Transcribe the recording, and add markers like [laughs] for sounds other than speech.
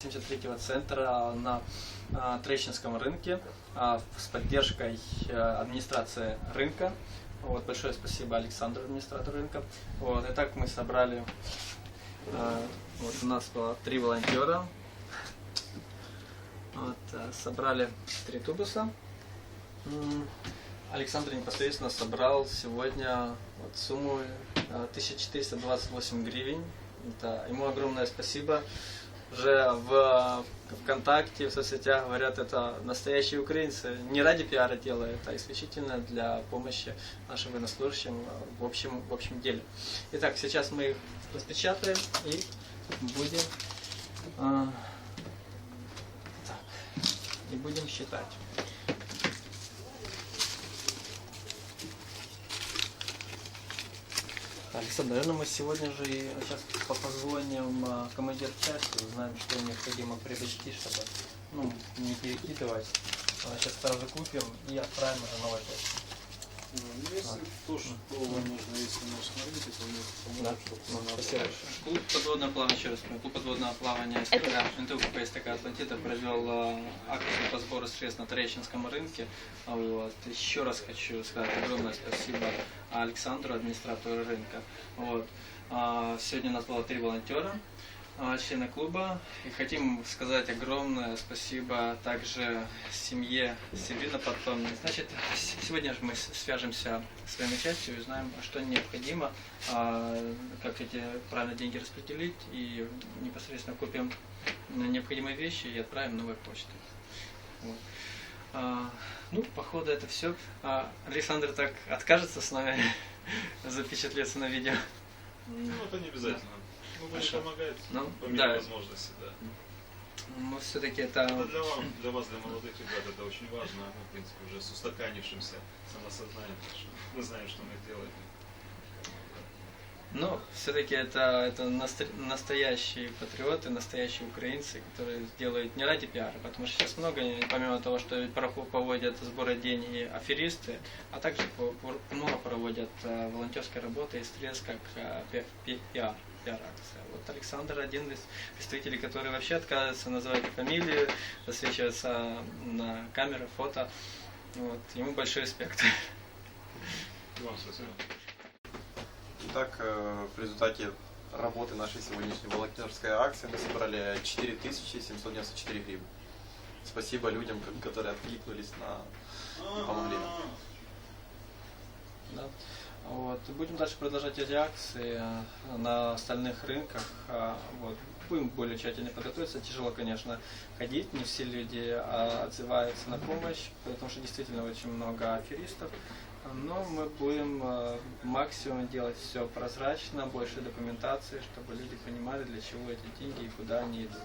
73-го центра на а, Трещинском рынке а, с поддержкой э, администрации рынка. Вот, большое спасибо Александру, администратору рынка. Вот, и так мы собрали, а, вот у нас было три волонтера, вот, э, собрали три тубуса. Александр непосредственно собрал сегодня вот сумму э, 1428 гривен. Это ему огромное спасибо. Уже в ВКонтакте, в соцсетях говорят, это настоящие украинцы. Не ради пиара делают, а исключительно для помощи нашим военнослужащим в общем, в общем деле. Итак, сейчас мы их распечатаем и будем, а, так, и будем считать. Александр, наверное, мы сегодня же и сейчас позвоним а, командир части, узнаем, что необходимо приобрести, чтобы ну, не перекидывать. А Сейчас сразу купим и отправим уже новой почтой. Ну, вам нужно, если то мы поможем, Ну, чтобы. Клуб подводного плавания, еще раз, клуб подводного плавания «Стрела» НТУ КПСТК «Атлантида» провел а, акцию по сбору средств на Трещинском рынке. А Вот. Еще раз хочу сказать огромное спасибо Александру, администратору рынка. Вот. А, Сегодня у нас было три волонтера, а, члены клуба. И хотим сказать огромное спасибо также семье Северина потом. Значит, сегодня же мы свяжемся с своей частью и узнаем, что необходимо, а, как эти правильно деньги распределить и непосредственно купим необходимые вещи и отправим новой почтой. Вот. А, ну, походу это все. Александр так откажется с нами [laughs] запечатлеться на видео. Ну, это не обязательно. Мы будем Хорошо. помогать Ну, по мере да. возможности, да. Но все-таки это... Это для, вас, для вас, для молодых ребят, это очень важно. Мы, в принципе, уже с устаканившимся самосознанием, что мы знаем, что мы делаем. Ну, все-таки это, это насто- настоящие патриоты, настоящие украинцы, которые делают не ради пиара, потому что сейчас много, помимо того, что поводят сборы денег аферисты, а также много проводят э, волонтерской работы и средств как э, пи- пи- пиар, пиар-акция. Вот Александр один из представителей, который вообще отказывается называть фамилию, засвечивается на камеры, фото. Вот. Ему большой респект. Итак, э, в результате работы нашей сегодняшней волонтерской акции мы собрали 4794 гривны. Спасибо людям, ко- которые откликнулись на и помогли нам. Будем дальше продолжать эти акции э, на остальных рынках. а, Вот. Будем более тщательно подготовиться. Тяжело, конечно, ходить. Не все люди а, отзываются на помощь, потому что действительно очень много аферистов. Но мы будем э, максимум делать все прозрачно, больше документации, чтобы люди понимали, для чего эти деньги и куда они идут.